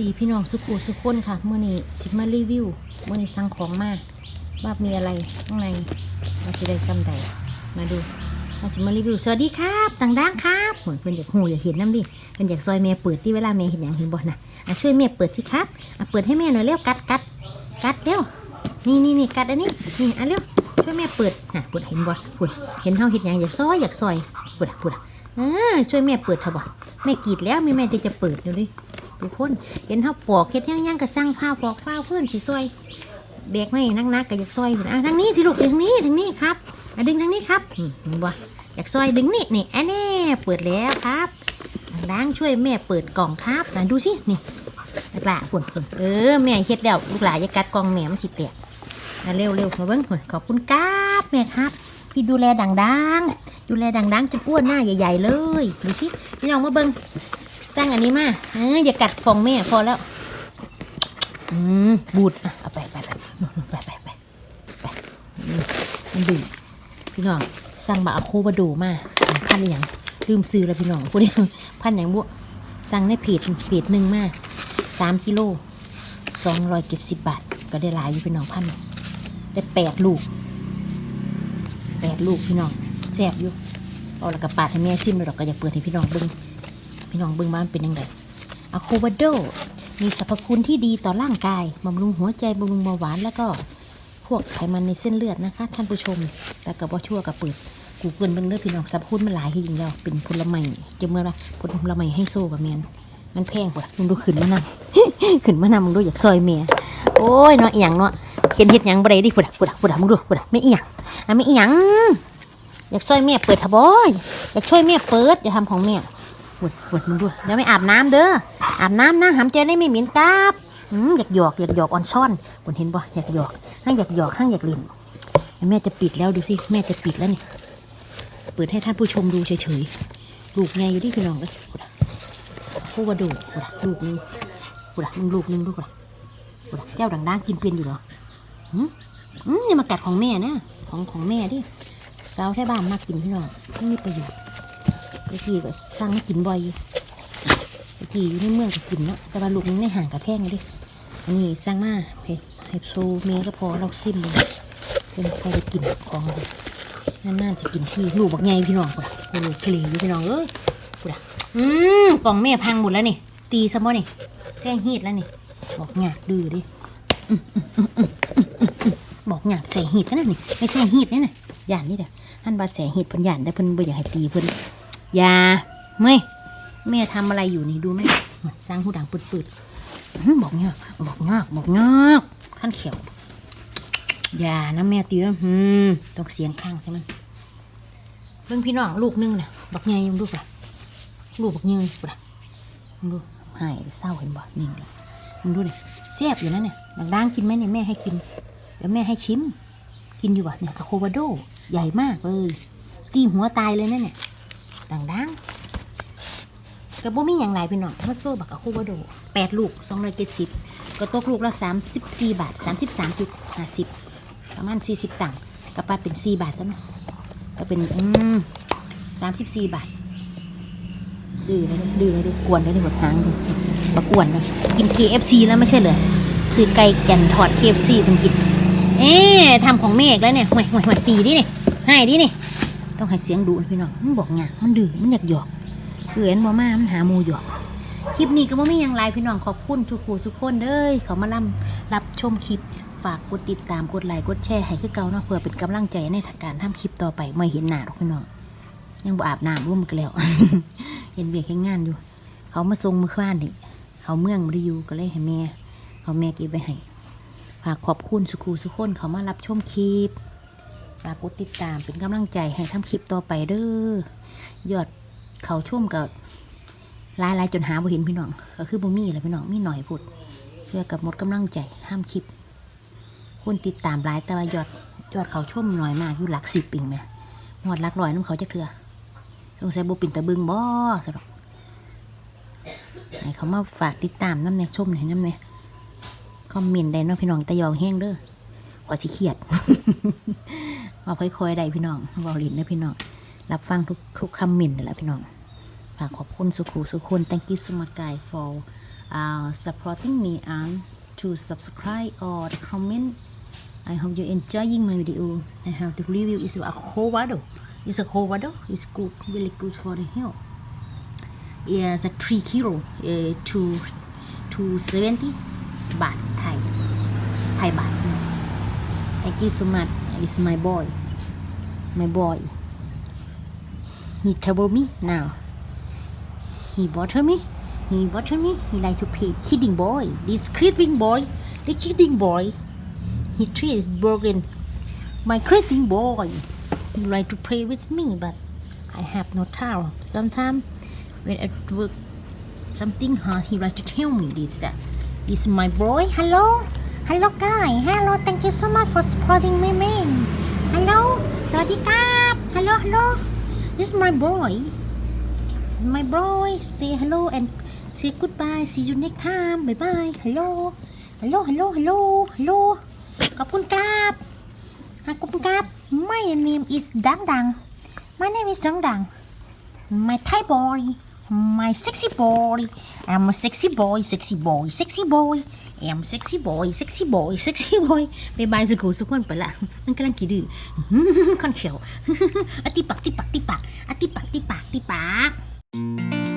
ดีพี่น้องสุกูสุกคนค่ะเมื่อนี้สิมารีวิวเมื่อนี้สั่งของมาว่ามีอะไรข้างในเราจะได้จำใดมาดูเราจะมารีวิวสวัสดีครับต่างด้านครับเหมือนเพื่อนอยากหูอยากเห็นน้ำดิเพื่อนอยากซอยแม่เปิดที่เวลาแม่เห็นอย่างเห็นบ่นะอะช่วยแม่เปิดสิครับอะเปิดให้แม่หน่อยเร็วกัดกัดกัดเร็วนี่นี่นี่กัดอันนี้นี่อะเร็วช่วยแม่เปิดอะปวดเห็นบ่ปวดเห็นเฮาเห็นอย่างอยากซอยอยากซอยปวดปวดอ่าช่วยแม่เปิดเถอะบ่แม่กรีดแล้วมีแม่ที่จะเปิดดี๋ยวดิ ทุกคนเห็นเขาปอกเฮ็ดย่างย่างๆก็สั่งผ้าปอกผ้าเพื่อนสิซอยแบกไม่นักนักก็อยากซอยอยู่นะทางนี้สิลูกทางนี้ทางนี้ครับอะดึงทางนี้ครับอืมเห็นบ่อยากซอยดึงนี่นี่อันนี้เปิดแล้วครับล้างช่วยแม่เปิดกล่องครับนะดูสินี่ลูกหลาปุ่นเออแม่เฮ็ดแล้วลูกหลาอย่ากัดกล่องแม่มันสิแตกอะเร็วเร็วมาเบิ้งปุ่นขอบคุณครับแม่ครับพี่ดูแลดังๆดูแลดังๆจนอ้วนหน้าใหญ่ ๆ เลย ดูสิพี่น้องมาเบิ้ง สร้งอันนี้มาเอออย่ากัดฟองแม่พอแล้ว อืมบูดอะเอาไปไปไปนู่นไปไปไปไปอืมมันดื้อพี่น้องสร้างบะอโคบาโดมาพันอย่างลืมซื้อแล้วพี่น้องพวกนี้พันอย่างบุสั่งในเพจเพจหนึ่งมาสามกิโลสองร้อยเจ็ดสิบบาท ก็ได้หลายอยู่พี่น้องพันได้แปดลูกแปดลูกพี่น้องแซ่บอยู่เอาละกระปาดให้แม่ซิมเลยดอกก็อย่าเปิดให้พี่น้องเบิ่ง พี่น้องเบิ่งบ้านเป็นยังไงอะโควาโด มีสรรพคุณที่ดีต่อร่างกายบำรุงหัวใจบำรุงเบาหวานแล้วก็พวกไขมันในเส้นเลือดนะคะ ท่านผู้ชม แต่กับว่าชั่วกับเปิดกูเกินเบิ่งเลือพี่น้องสรรพคุณมันหลายที่ยิงแล้วเป็นผลไม้จะเมื่อไรผลไม้ให้โซ่กับแมนมันแพงกว่ามึงดูขึ้นมานำขึ้นมานำมึงดูอยากซอยเมียโอ้ยเนาะอหย่างเนาะเห็นเห็ดหยังบ่ได้ดิปุดปุดปุดมึงดูปุดไม่อหยังอะไม่อหยังอยากช่วยแม่เปิดทะบอยอยากช่วยแม่เปิดอย่าทำของแม่ ปวดปวดมึงด้วยแล้วไม่อาบน้ำเด้ออาบน้ำนะหำเจได้ไม่เหม็นกราบอืมอยากหยอกอยากหยอกอ่อนซ่อนคุณเห็นบ่อยากหยอกห้างอยากหยอกห้างอยากเล่นแม่จะปิดแล้วดูสิแม่จะปิดแล้วนี่เปิดให้ท่านผู้ชมดูเฉยๆลูกไงอยู่ที่พี่น้องเลยพูดว่าดูพูดลูกนึงพูดมึงลูกนึงดูก่อนพูดแก้วดังๆกินเป็นอยู่เหรออืมอืมนี่มากัดของแม่นะของของแม่ดิสาวแท่บ้านมากินพี่น้องไม่มีประโยชน์ บางทีก็สั่งกินบ่อยอยู่บางทีอยู่ในเมืองก็กินเนาะแต่ว่าลูกนึงในห่างกับแพงดิอันนี้สั่งมาเฮ้ให้โซเมก็พอเราซิมเลยเป็นพอได้กินของเลยนานๆจะกินที่ลูกบักไงพี่น้องป่ะโอ้โหเคลียพี่น้องเอ้ยกูด่ะอืมกล่องแม่พังหมดแล้วนี่ ตีซะบ่นี่แซงฮีดแล้วนี่ บอกหยาดดื้อดิอืมอืมอืมอืมอืมอืมอืมบอกหยาดใส่ฮีดนะนี่ไม่ใส่ฮีดนี่นะย่านนี่เด้อท่านบาแสฮีดเพิ่นย่านได้เพิ่นบ่อยากให้ตีเพิ่น อย่าไม่แม่ทำอะไรอยู่นี่ดูไหมสร้างผู้ดังปืดๆอื้อบอกเงาบอกเงาบอกเงาขั้นเขียว อย่านะแม่ตีว่าอืมต้องเสียงข้างใช่ไหมเรื่องพี่น้องลูกนึงน่ะบักไงยังดูป่ะลูกบักเงยป่ะมึงดูหายเศร้าเห็นบ่นิ่งเลยมึงดูดิแซ่บอยู่นั่นเนี่ยด่างกินไหมเนี่ยแม่ให้กินแล้วแม่ให้ชิม กินอยู่บ่เนี่ยอะโควาโด ใหญ่มากเลยตีหัวตายเลยนั่นเนี่ย ดังๆกระโบมีอย่างไรพี่น้องมาโซ่บักอะโควาโดแปดลูกสองร้อยเจ็ดสิบก็ตกลูกละสามสิบสี่บาทสามสิบสามจุดห้าสิบประมาณสี่สิบตังค์ก็ปาเป็นสี่บาทแล้วนะก็เป็นอืมสามสิบสี่บาทดื้อเลยดื้อเลยดิกวนเลยดิหมดหางดูบักกวนเลยกิน KFC แล้วไม่ใช่เหรอคือไก่แก่นถอด KFC มันกินเอ๊ะทำของเมฆแล้วเนี่ยห่วยห่วยห่วยตีดิเนี่ยให้ดิเนี่ย ต้องให้เสียงดุพี่น้องมันบอกไงมันดื้อมันอยากหยอกเอือนบ่มามันหาหมูหยอก คลิปนี้ก็บ่มีอย่างไรพี่น้องขอบคุณทุกผู้ทุกคนเด้ยเขามาล่ำรับชมคลิปฝากกดติดตามกดไลค์กดแชร์ให้คือเก่าเนาะเพื่อเป็นกำลังใจในการทำคลิปต่อไปไม่เห็นหน้าหรอกพี่น้องยังบ่อาบน้ำร่วมกันแล้ว เห็นเบียกเห็นงานอยู่ เขามาส่งมือข้านนี่เขาเมืองมาด้อยู่ก็เลยให้แม่เขาแม่เก็บไว้ให้ฝากขอบคุณสุขูสุกคนเขามารับชมคลิป ฝากกดติดตามเป็นกำลังใจให้ทำคลิปต่อไปเด้อยอดเขาชุ่มกับลายลายจนหาบ่เห็นพี่น้องก็คือบ่มีแหละพี่น้องมีหน่อยพุดเพื่อกับหมดกำลังใจห้ามคลิปคนติดตามหลายแต่ว่ายอดยอดเขาชุ่มหน่อยมากอยู่หลักสิบปิงนะหอดหลักร้อยน้ำเขาจะเถื่อสงสัยบ่ปินตะบึงบ่สำหรับให้เขามาฝากติดตามน้ำเนี่ยชมหน่อยน้ำเนี่ยคอมเมนต์ได้เนาะพี่น้องตะยองแห้งเด้อขอสิเคียด เอาค่อยๆได้พี่น้องเวอลินนะพี่น้อง รับฟังทุกทุกคำเมนต์นั่นแหละพี่น้อง ฝากขอบคุณสุขูสุคน thank you so much guys for uh, supporting me and to subscribe or comment I hope you enjoying my video I have the review is a Colorado is a Colorado is good really good for the health it's a 3 kilo uh, to to 70บาทไทยไทยบาท Thank you so much it's my boy. My boy. He trouble me now. He bother me. He bother me. He like to play kidding boy. This kidding boy. The kidding boy. He treats broken. My kidding boy. He like to play with me but I have no time. Sometimes when I work something hard he like to tell me this that this is my boy. Hello hello guy hello thank you so much for supporting my man hello สวัสดีครับ hello hello this is my boy this is my boy say hello and say goodbye see you next time bye bye hello hello hello hello hello ขอบคุณครับขอบคุณครับ my name is ดังดัง my name is ดังดัง my Thai boy, my sexy boy. I'm a sexy boy, sexy boy, sexy boy. I'm sexy boy, sexy boy, sexy boy. บายบายสุขุสุขคนไปละมั